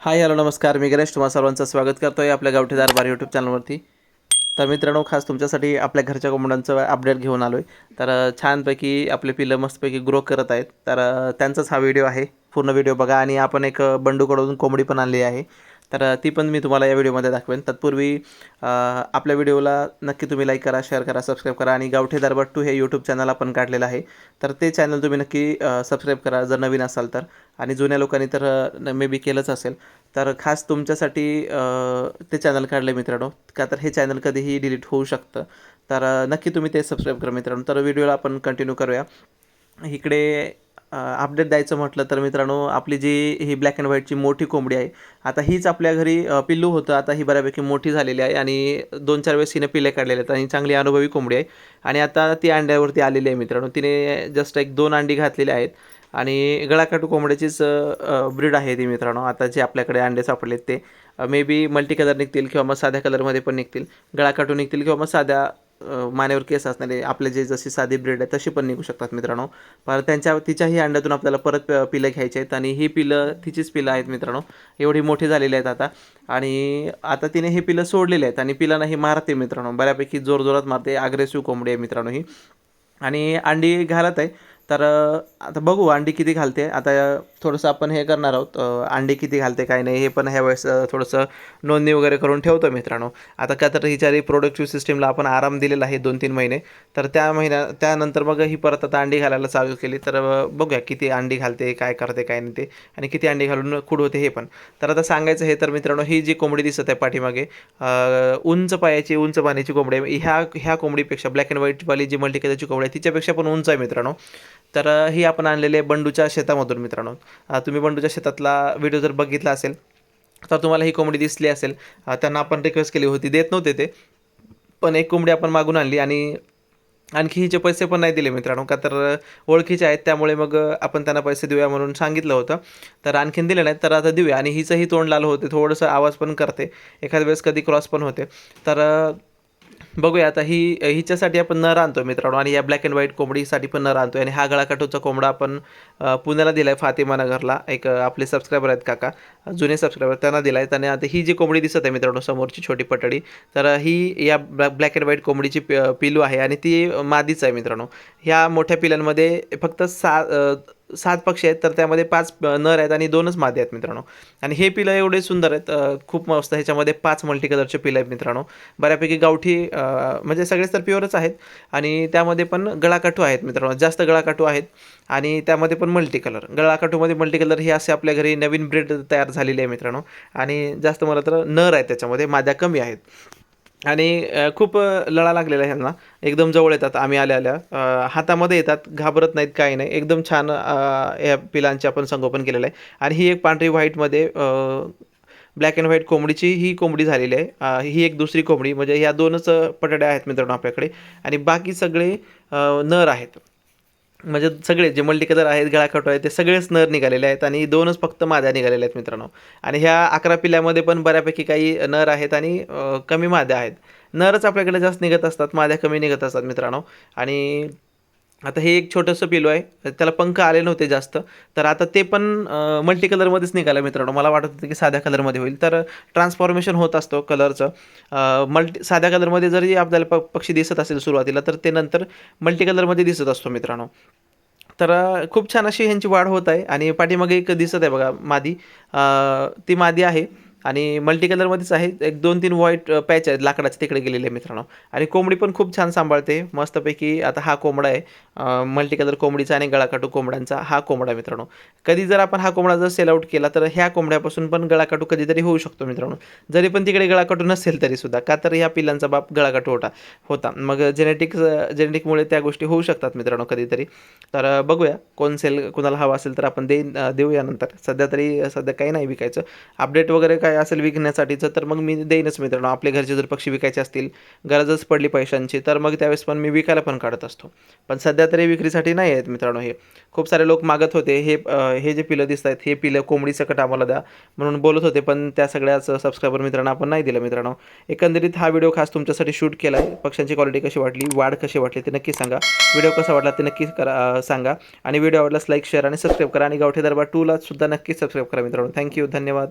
Hi hello नमस्कार. मी गणेश. तुम्हा सर्वांचं स्वागत करतो आहे आपल्या गावठी दारबार यूट्यूब चॅनलवरती तर मित्रांनो खास तुमच्यासाठी आपल्या घरच्या कोंबड्यांचं अपडेट घेऊन आलो आहे तर छानपैकी आपले पिलं मस्तपैकी ग्रो करत आहेत. तर त्यांचाच हा व्हिडिओ आहे. पूर्ण व्हिडिओ बघा. आणि आपण एक बंडूकडून कोंबडी पण आणली आहे. तर ती पण मी तुम्हाला या व्हिडिओमध्ये दाखवेन. तत्पूर्वी आपल्या व्हिडिओला नक्की तुम्ही लाईक करा शेअर करा सबस्क्राईब करा आणि गावठे दरबार टू हे यूट्यूब चॅनल आपण काढलेलं आहे. तर ते चॅनल तुम्ही नक्की सबस्क्राईब करा जर नवीन असाल तर. आणि जुन्या लोकांनी तर मे बी केलंच असेल. तर खास तुमच्यासाठी ते चॅनल काढले मित्रांनो. का तर हे चॅनल कधीही डिलीट होऊ शकतं. तर नक्की तुम्ही ते सबस्क्राईब करा मित्रांनो. तर व्हिडिओला आपण कंटिन्यू करूया. इकडे अपडेट द्यायचं म्हटलं तर मित्रांनो आपली जी ही ब्लॅक अँड व्हाईटची मोठी कोंबडी आहे आता हीच आपल्या घरी पिल्लू होतं. आता ही बऱ्यापैकी मोठी झालेली आहे आणि दोन चार वेळेस हिने पिल्ले काढलेले आहेत आणि चांगली अनुभवी कोंबडी आहे. आणि आता ती अंड्यावरती आलेली आहे मित्रांनो. तिने जस्ट एक दोन अंडी घातलेली आहेत आणि गळाकाटू कोंबड्याचीच ब्रीड आहे ती मित्रांनो. आता जे आपल्याकडे अंडे सापडलेत ते मे बी मल्टी कलर निघतील किंवा मग साध्या कलरमध्ये पण निघतील. गळाकाटू निघतील किंवा मग साध्या मानेवर केस असणारे आपले जे जशी साधी ब्रीड आहे तशी पण निघू शकतात मित्रांनो. पर त्यांच्या तिच्याही अंड्यातून आपल्याला परत पिलं घ्यायची आहेत आणि ही पिलं तिचीच पिलं आहेत मित्रांनो. एवढी मोठी झालेली आहेत आता. आणि आता तिने हे पिलं सोडलेली आहेत आणि पिलांना ही मारते मित्रांनो. बऱ्यापैकी जोरजोरात मारते. अग्रेसिव्ह कोंबडी आहे मित्रांनो ही. आणि अंडी घालत आहे. तर आता बघू अंडी किती घालते. आता थोडंसं आपण हे करणार आहोत. अंडी किती घालते काय नाही हे पण ह्या वेळेस थोडंसं नोंदणी वगैरे करून ठेवतो मित्रांनो. आता का तर हिच्या रिप्रोडक्टिव्ह सिस्टीमला आपण आराम दिलेला आहे दोन तीन महिने. तर त्या महिन्या त्यानंतर मग ही परत आता अंडी घालायला चालू केली. तर बघूया किती अंडी घालते काय करते काय नाही ते. आणि किती अंडी घालून खुड होते हे पण. तर आता सांगायचं हे तर मित्रांनो ही जी कोंबडी दिसत आहे पाठीमागे उंच पायाची उंच पाण्याची कोंबडी ह्या ह्या कोंबडीपेक्षा ब्लॅक अँड व्हाईटवाली जी मल्टी कलरची कोंबडी आहे तिच्यापेक्षा पण उंच आहे मित्रांनो. तर ही आपण आणलेले बंडूच्या शेतामधून मित्रांनो. तुम्ही बंडूच्या शेतातला व्हिडिओ जर बघितला असेल तर तुम्हाला ही कोंबडी दिसली असेल. त्यांना आपण रिक्वेस्ट केली होती देत नव्हते ते. पण एक कोंबडी आपण मागून आणली आणि आणखी हिचे पैसे पण नाही दिले मित्रांनो का तर ओळखीचे आहेत. त्यामुळे मग आपण त्यांना पैसे देऊया म्हणून सांगितलं होतं. तर आणखीन दिले नाही तर आता देऊया. आणि हिचंही तोंड लाल होते थोडंसं आवाज पण करते. एखाद्या वेळेस कधी क्रॉस पण होते. तर बघूया आता ही हिच्यासाठी आपण नर आणतो मित्रांनो आणि या ब्लॅक अँड व्हाईट कोंबडीसाठी पण नर आणतो आणि हा गळाकाटूचा कोंबडा आपण पुण्याला दिला आहे फातिमा नगरला. एक आपले सबस्क्रायबर आहेत काका जुने सबस्क्रायबर त्यांना दिला आहे त्याने आता ही जी कोंबडी दिसत आहे मित्रांनो समोरची छोटी पटडी तर ही या ब्लॅक अँड व्हाईट कोंबडीची पिलू आहे. आणि ती मादीच आहे मित्रांनो. ह्या मोठ्या पिलांमध्ये फक्त सा सात पक्षी आहेत तर त्यामध्ये पाच नर आहेत आणि दोनच मादी आहेत मित्रांनो. आणि हे पिलं एवढे सुंदर आहेत खूप मस्त ह्याच्यामध्ये पाच मल्टी कलरचे पिलं आहेत मित्रांनो. बऱ्यापैकी गावठी म्हणजे सगळेच तर प्युअरच आहेत. आणि त्यामध्ये पण गळाकाठू आहेत मित्रांनो. जास्त गळाकाठू आहेत. आणि त्यामध्ये पण मल्टी कलर गळाकाठूमध्ये मल्टी कलर असे आपल्या घरी नवीन ब्रीड तयार झालेली आहे मित्रांनो. आणि जास्त मला तर नर आहेत त्याच्यामध्ये. माद्या कमी आहेत. आणि खूप लळा लागलेला आहे ह्यांना. एकदम जवळ येतात. आम्ही आल्या आल्या हातामध्ये येतात. घाबरत नाहीत काही नाही. एकदम छान या पिलांचे आपण संगोपन केलेलं आहे. आणि ही एक पांढरी व्हाईटमध्ये ब्लॅक अँड व्हाईट कोंबडीची ही कोंबडी झालेली आहे. ही एक दुसरी कोंबडी म्हणजे ह्या दोनच अ, पटड्या आहेत मित्रांनो आपल्याकडे. आणि बाकी सगळे नर आहेत. म्हणजे सगळे जे मल्टी कलर आहेत गळाखटो आहेत ते सगळेच नर निघालेले आहेत आणि दोनच फक्त माद्या निघालेल्या आहेत मित्रांनो. आणि ह्या अकरा पिल्ल्यामध्ये पण बऱ्यापैकी काही नर आहेत आणि कमी माद्या आहेत. नरच आपल्याकडे जास्त निघत असतात माद्या कमी निघत असतात मित्रांनो. आणि आता हे एक छोटंसं पिलो आहे. त्याला पंख आले नव्हते जास्त. तर आता ते पण मल्टी कलरमध्येच निघालं मित्रांनो. मला वाटत होतं की साध्या कलरमध्ये होईल. तर ट्रान्सफॉर्मेशन होत असतो कलरचं मल्टी साध्या कलरमध्ये जरी आपल्याला प पक्षी दिसत असेल सुरुवातीला तर ते नंतर मल्टी कलरमध्ये दिसत असतो मित्रांनो. तर खूप छान अशी ह्यांची वाढ होत आहे. आणि पाठीमागे एक दिसत आहे बघा मादी. ती मादी आहे. आणि मल्टी कलरमध्येच आहे. एक दोन तीन व्हाईट पॅच आहेत लाकडाचे तिकडे गेलेले आहे मित्रांनो. आणि कोंबडी पण खूप छान सांभाळते. मस्तपैकी आता हा कोंबडा आहे. मल्टी कलर कोंबडीचा आणि गळाकाटू कोंबड्यांचा हा कोंबडा मित्रांनो. कधी जर आपण हा कोंबडा जर सेल आउट केला तर ह्या कोंबड्यापासून पण गळाकाटू कधीतरी होऊ शकतो मित्रांनो. जरी पण तिकडे गळाकाटू नसेल तरी सुद्धा का तर ह्या पिल्लांचा बाप गळाकाटू होता होता. मग जेनेटिक्स जेनेटिकमुळे त्या गोष्टी होऊ शकतात मित्रांनो कधीतरी. तर बघूया कोण सेल कोणाला हवा असेल तर आपण देईन देऊया नंतर. सध्या तरी सध्या काही नाही विकायचं. अपडेट वगैरे काय काय असेल विकण्यासाठीचं तर मग मी देईनच मित्रांनो. आपले घरचे जर पक्षी विकायचे असतील गरजच पडली पैशांची तर मग त्यावेळेस पण मी विकायला पण काढत असतो. पण सध्या तरी विक्रीसाठी नाही आहेत मित्रांनो हे. खूप सारे लोक मागत होते हे हे जे पिलं दिसत आहेत हे पिलं कोंबडी सकट आम्हाला द्या म्हणून बोलत होते पण त्या सगळ्याच सबस्क्रायबर मित्रांनो आपण नाही दिलं मित्रांनो. एकंदरीत हा व्हिडिओ खास तुमच्यासाठी शूट केला आहे पक्ष्यांची क्वालिटी कशी वाटली वाढ कशी वाटली ते नक्की सांगा. व्हिडिओ कसा वाटला ते नक्की करा सांगा. आणि व्हिडिओ आवडल्यास लाईक शेअर आणि सबस्क्राईब करा. आणि गावठे दरबार टूला सुद्धा नक्की सबस्क्राईब करा मित्रांनो. थँक्यू धन्यवाद.